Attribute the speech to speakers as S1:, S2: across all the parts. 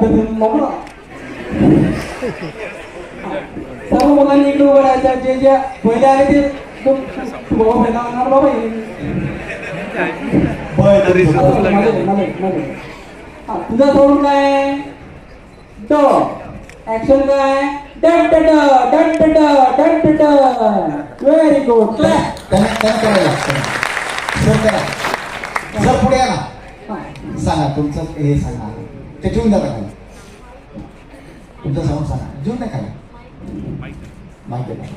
S1: पद्धतीने मोकळा सर्व मुलांनी इकडे उभं राहायचं. जे जे पहिले आले ते बाबा तुझा सोडून काय ड. ऍक्शन काय? Done done done done very good
S2: sir पुढे सांगा तुमचं हे सांगा. ते ठेवून द्या खाली तुमचं साऊंड सांगा. घेऊन द्या खाली माहिती आहे.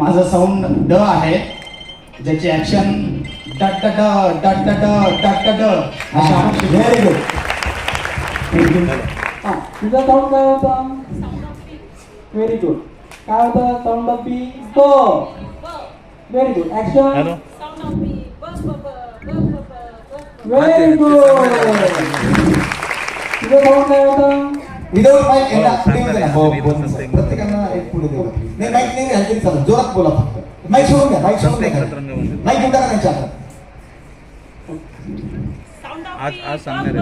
S2: माझं साऊंड ड आहे. ज्याची ऍक्शन डट डट डट डट डट डट व्हेरी गुड
S1: हा. तुझा साऊंड काय होता? व्हेरी गुड काय होता? साऊंड ऑफ बी ब very good action very good तुझा साऊंड काय होता
S2: विदाऊट माईक एकदा पुढे येऊ द्या. हो, बोल सर. प्रत्येकाला एक पुढे देऊ नाही माईक नाही घ्याल तरी चालेल जोरात बोला फक्त माईक सोडून घ्या माईक सोडून घ्या माईक घेऊन टाका त्यांच्या हातात
S3: आज आज सांगणार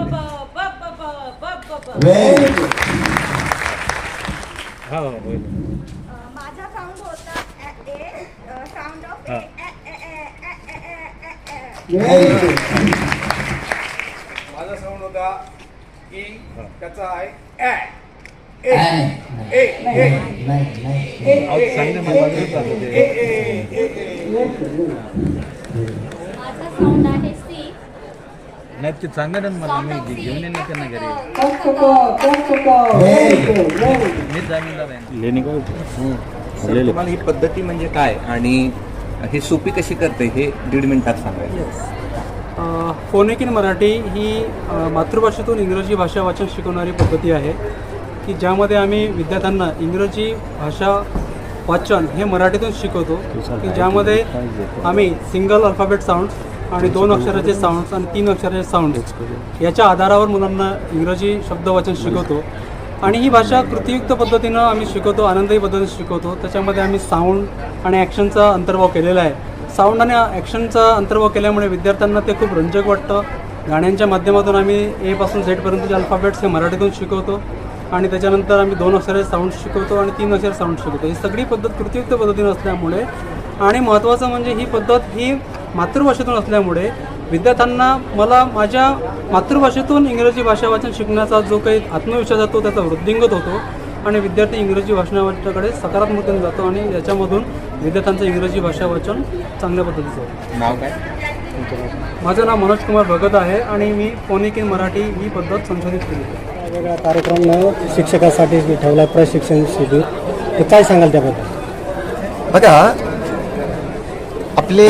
S2: व्हेरी
S1: व्हेरी गुड
S3: हा होईल
S4: माझा साऊंड होता ए- ए साऊंड ऑफ
S3: हा.
S1: व्हेरी गुड
S5: माझा साऊंड होता की त्याचा आहे ए ए ए
S2: नाही
S3: ते सांगा ना मला मी घेऊन येईन ना त्यांना घरी.
S6: तुम्हाला ही पद्धती म्हणजे काय? आणि ही सोपी कशी करते? हे दीड मिनिटात सांगायचं.
S7: फोनिक इन मराठी ही मातृभाषेतून इंग्रजी भाषा वाचन शिकवणारी पद्धती आहे की ज्यामध्ये आम्ही विद्यार्थ्यांना इंग्रजी भाषा वाचन हे मराठीतून शिकवतो की ज्यामध्ये आम्ही सिंगल अल्फाबेट साऊंड आणि दोन अक्षराचे साऊंड्स आणि तीन अक्षराचे साऊंड याच्या आधारावर मुलांना इंग्रजी शब्द वाचन शिकवतो. आणि ही भाषा कृतियुक्त पद्धतीनं आम्ही शिकवतो आनंदही पद्धतीने शिकवतो. त्याच्यामध्ये आम्ही साऊंड आणि ॲक्शनचा अंतर्भाव केलेला आहे. साऊंड आणि ॲक्शनचा अंतर्भाव केल्यामुळे विद्यार्थ्यांना ते खूप रंजक वाटतं. गाण्यांच्या माध्यमातून आम्ही एपासून झेडपर्यंतचे अल्फाबेट्स हे मराठीतून शिकवतो आणि त्याच्यानंतर आम्ही दोन अक्षरे साऊंड शिकवतो आणि तीन अक्षर साऊंड शिकवतो. ही सगळी पद्धत कृतियुक्त पद्धतीनं असल्यामुळे आणि महत्त्वाचं म्हणजे ही पद्धत ही मातृभाषेतून असल्यामुळे विद्यार्थ्यांना मला माझ्या मातृभाषेतून इंग्रजी भाषा वाचन शिकण्याचा जो काही आत्मविश्वास असतो त्याचा वृद्धिंगत होतो आणि विद्यार्थी इंग्रजी भाषणाकडे सकारात्मकतेने जातो आणि याच्यामधून विद्यार्थ्यांचं इंग्रजी भाषा वाचन चांगल्या पद्धतीचं होतं
S6: नाव काय?
S7: माझं नाव मनोज कुमार भगत आहे आणि मी फोनिक इन मराठी ही पद्धत संशोधित केली. आहे
S8: वेगळा कार्यक्रम शिक्षकासाठी ठेवला प्रशिक्षण शिबिर. ते काय सांगाल त्याबद्दल?
S9: बघा आपले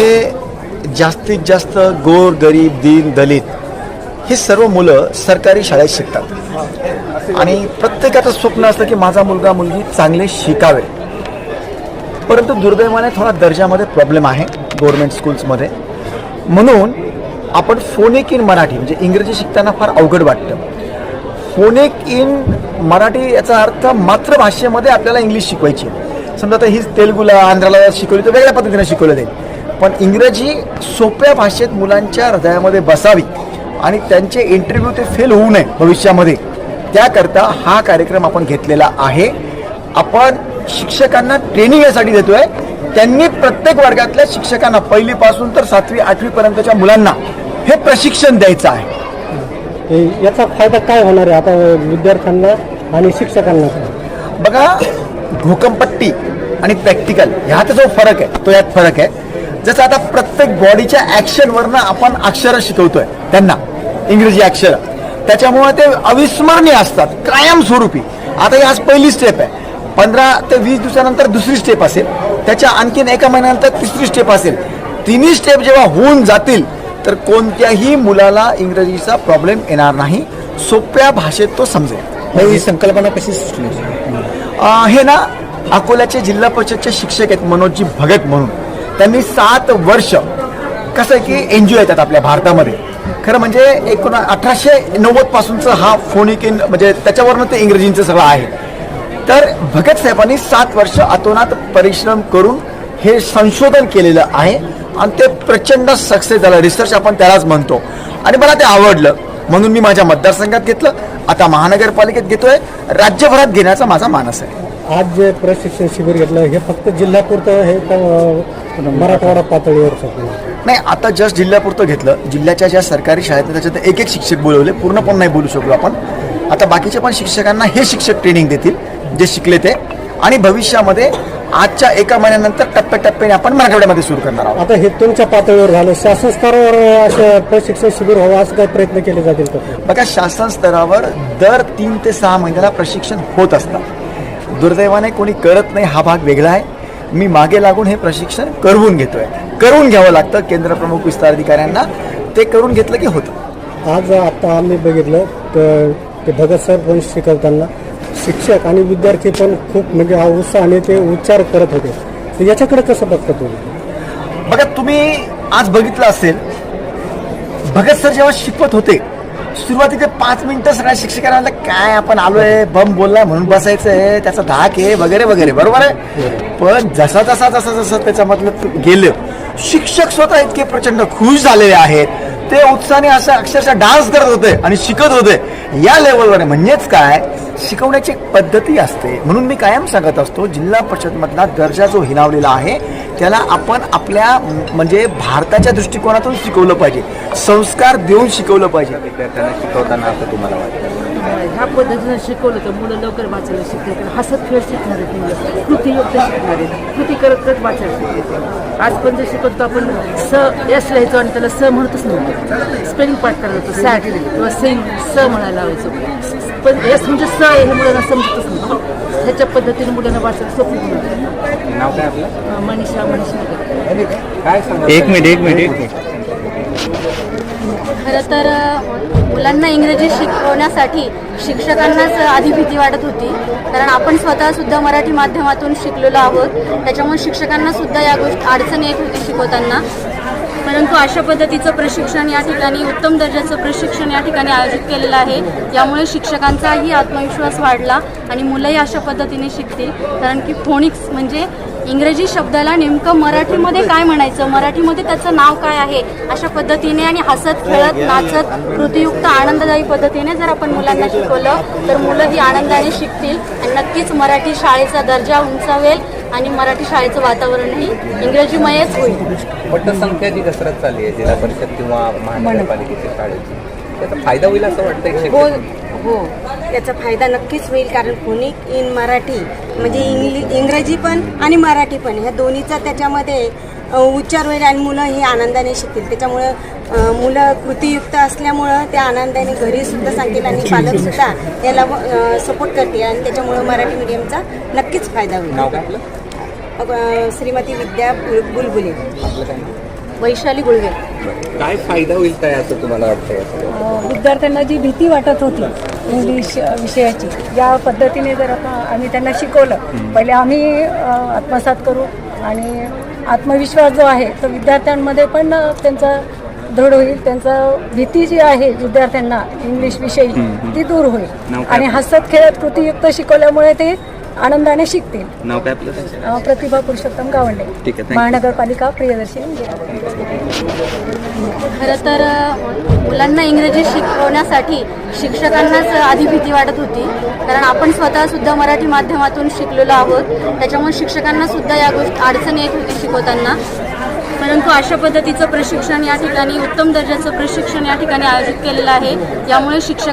S9: जास्तीत जास्त गोर गरीब दीन दलित हे सर्व मुलं सरकारी शाळेत शिकतात. आणि प्रत्येकाचं स्वप्न असतं की माझा मुलगा मुलगी चांगले शिकावे. परंतु दुर्दैवाने थोडा दर्जामध्ये प्रॉब्लेम आहे गव्हर्मेंट स्कूल्समध्ये म्हणून आपण फोनिक इन मराठी म्हणजे इंग्रजी शिकताना फार अवघड वाटतं. फोनिक इन मराठी याचा अर्थ मातृभाषेमध्ये आपल्याला इंग्लिश शिकवायची आहे. समजा आता हीच तेलुगूला आंध्राला शिकवली तर वेगळ्या पद्धतीने शिकवलं जाईल. पण इंग्रजी सोप्या भाषेत मुलांच्या हृदयामध्ये बसावी आणि त्यांचे इंटरव्ह्यू ते फेल होऊ नये भविष्यामध्ये. त्याकरता हा कार्यक्रम आपण घेतलेला आहे. आपण शिक्षकांना ट्रेनिंग यासाठी देतोय. त्यांनी प्रत्येक वर्गातल्या शिक्षकांना पहिलीपासून तर सातवी आठवीपर्यंतच्या मुलांना हे प्रशिक्षण द्यायचं आहे.
S8: याचा फायदा काय होणार आहे आता विद्यार्थ्यांना आणि शिक्षकांना?
S9: बघा भूकंपट्टी आणि प्रॅक्टिकल ह्यात जो फरक आहे तो यात फरक आहे. जसं आता प्रत्येक बॉडीच्या ॲक्शनवरनं आपण अक्षरं शिकवतोय त्यांना इंग्रजी अक्षरं. त्याच्यामुळे ते अविस्मरणीय असतात कायमस्वरूपी. आता ही आज पहिली स्टेप आहे. पंधरा ते वीस दिवसानंतर दुसरी स्टेप असेल. त्याच्या आणखीन एका महिन्यानंतर तिसरी स्टेप असेल. तिन्ही स्टेप जेव्हा होऊन जातील तर कोणत्याही मुलाला इंग्रजीचा प्रॉब्लेम येणार नाही. सोप्या भाषेत तो समजेल.
S8: ही संकल्पना कशी सुचली?
S9: हे ना अकोल्याचे जिल्हा परिषदचे शिक्षक आहेत मनोजजी भगत म्हणून. त्यांनी सात वर्ष कसं आहे की एन जी ओ येतात आपल्या भारतामध्ये. खरं म्हणजे एकोणा अठराशे नव्वद पासूनचं हा फोनिक इन म्हणजे त्याच्यावरनं ते इंग्रजींचं सगळं आहे. तर भगत साहेबांनी सात वर्ष अतोनात परिश्रम करून हे संशोधन केलेलं आहे आणि ते प्रचंड सक्सेस झालं. रिसर्च आपण त्यालाच म्हणतो. आणि मला ते आवडलं. म्हणून मी माझ्या मतदारसंघात घेतलं. आता महानगरपालिकेत घेतोय. राज्यभरात घेण्याचा माझा मानस आहे.
S8: आज जे प्रशिक्षण शिबिर घेतलं हे फक्त जिल्ह्यापुरतं हे मराठवाडा पातळीवरचं
S9: नाही आता जस्ट जिल्ह्यापुरतं घेतलं. जिल्ह्याच्या ज्या सरकारी शाळेत त्याच्यात एक एक शिक्षक बोलवले. पूर्ण पण नाही बोलू शकलो आपण. आता बाकीच्या पण शिक्षकांना हे शिक्षक ट्रेनिंग देतील. जे शिकले ते. आणि भविष्यामध्ये आजच्या एका महिन्यानंतर टप्प्याटप्प्याने आपण मराठवाड्यामध्ये सुरू करणार आहोत.
S8: आता हे तुमच्या पातळीवर झालं. शासन स्तरावर असं प्रशिक्षण शिबिर व्हावं असं काही प्रयत्न केले जातील
S9: बघा शासन स्तरावर दर तीन ते सहा महिन्याला प्रशिक्षण होत असतं. दुर्दैवाने कोणी करत नाही हा भाग वेगळा आहे. मी मागे लागून हे प्रशिक्षण करवून घेतोय. करून घ्यावं लागतं केंद्र प्रमुख विस्तार अधिकाऱ्यांना. ते करून घेतलं की होतं.
S8: आज आता आम्ही बघितलं तर ते भगत सर पण शिकवताना शिक्षक आणि विद्यार्थी पण खूप म्हणजे हा उत्साहाने ते उच्चार करत होते. तर याच्याकडे कसं बघता तुम्ही?
S9: बघा तुम्ही आज बघितलं असेल भगत सर जेव्हा शिकवत होते सुरुवातीचे पाच मिनिटं सगळ्या शिक्षकांना म्हणलं, काय आपण आलोय बम बोलला म्हणून बसायचं आहे त्याचा धाक आहे वगैरे वगैरे. बरोबर आहे? पण जसा जसा जसा जसं त्याच्यामधलं गेलं. शिक्षक स्वतः इतके प्रचंड खुश झालेले आहेत. ते उत्साहाने असं अक्षरशः डान्स करत होते आणि शिकत होते. या लेवलवर म्हणजेच काय? शिकवण्याची पद्धती असते. म्हणून मी कायम सांगत असतो जिल्हा परिषदमधला दर्जा जो हिनावलेला आहे त्याला आपण आपल्या म्हणजे भारताच्या दृष्टिकोनातून शिकवलं पाहिजे. संस्कार देऊन शिकवलं पाहिजे.
S6: विद्यार्थ्यांना शिकवताना असं तुम्हाला वाटतं?
S10: ह्या पद्धतीनं शिकवलं तर मुलं लवकर वाचायला शिकतात हसत खेळ शिकणार आहेत मुलं कृतीयुक्त शिकणार. आहेत कृती करत करत वाचायला शिकतात आज पण जे शिकवतो आपण स यस लिहायचो आणि त्याला स म्हणतच नव्हतं. स्पेलिंग पाठ करायला होतं सॅट किंवा सेम स म्हणायला लावायचो. पण यस म्हणजे स आहे हे मुलांना समजतच नव्हतं. ह्याच्या पद्धतीने मुलांना वाचायला सोपं होणार.
S6: नाव काय आपलं?
S10: मनीषा मनीषा.
S6: काय सांगा एक मिनिट एक मिनिट एक मिनिट.
S4: खरं तर मुलांना इंग्रजी शिकवण्यासाठी शिक्षकांनाच आधी भीती वाटत होती. कारण आपण स्वतःसुद्धा मराठी माध्यमातून शिकलेलो आहोत. त्याच्यामुळे शिक्षकांनासुद्धा या गोष्टी अडचण येत होती शिकवताना. परंतु अशा पद्धतीचं प्रशिक्षण या ठिकाणी उत्तम दर्जाचं प्रशिक्षण या ठिकाणी आयोजित केलेलं आहे. यामुळे शिक्षकांचाही आत्मविश्वास वाढला आणि मुलंही अशा पद्धतीने शिकतील. कारण की फोनिक्स म्हणजे इंग्रजी शब्दाला नेमकं मराठीमध्ये काय म्हणायचं? मराठीमध्ये त्याचं नाव काय आहे? अशा पद्धतीने आणि हसत खेळत नाचत कृतीयुक्त आनंददायी पद्धतीने जर आपण मुलांना शिकवलं तर मुलं ही आनंदाने शिकतील आणि नक्कीच मराठी शाळेचा दर्जा उंचावेल आणि मराठी शाळेचं वातावरणही इंग्रजीमयच होईल.
S6: पटसंख्याची कसरत चालली आहे जिल्हा परिषद किंवा महानगरपालिकेच्या शाळेची. त्याचा फायदा होईल असं वाटतं
S10: हो याचा फायदा नक्कीच होईल कारण फोनिक इन मराठी म्हणजे इंग्लि इंग्रजी पण आणि मराठी पण ह्या दोन्हीचा त्याच्यामध्ये उच्चार होईल आणि मुलं ही आनंदाने शिकतील. त्याच्यामुळं मुलं कृतीयुक्त असल्यामुळं त्या आनंदाने घरी सुद्धा सांगतील आणि पालक सुद्धा याला सपोर्ट करतील आणि त्याच्यामुळं मराठी मीडियमचा नक्कीच फायदा होईल.
S6: नाव काय आपलं?
S10: अ, श्रीमती विद्या बुल- बुलबुले.
S6: आपलं काय नाव?
S4: वैशाली गुळवे.
S6: काय फायदा होईल काय असं तुम्हाला वाटतं?
S10: विद्यार्थ्यांना जी भीती वाटत होती इंग्लिश विषयाची. या पद्धतीने जर आपण आम्ही त्यांना शिकवलं पहिले आम्ही आत्मसात करू आणि आत्मविश्वास जो आहे तो विद्यार्थ्यांमध्ये पण त्यांचा दृढ होईल. त्यांचा भीती जी आहे विद्यार्थ्यांना इंग्लिश विषयी ती दूर होईल? आणि हसत खेळत कृतीयुक्त शिकवल्यामुळे ते आनंदाने शिकतील.
S6: नाव काय आपलं?
S10: अ, प्रतिभा पुरुषोत्तम गावंडे.
S6: ठीक आहे.
S10: महानगरपालिका प्रियदर्शी.
S4: खरं तर मुलांना इंग्रजी शिकवण्यासाठी शिक्षकांनाच आधी भीती वाटत होती. कारण आपण स्वतः सुद्धा मराठी माध्यमातून शिकलेलो आहोत. त्याच्यामुळे शिक्षकांना सुद्धा या गोष्ट अडचण येत होती शिकवताना. परंतु अशा पद्धतीचं प्रशिक्षण या ठिकाणी उत्तम दर्जाचं प्रशिक्षण या ठिकाणी आयोजित केलेलं आहे. यामुळे शिक्षक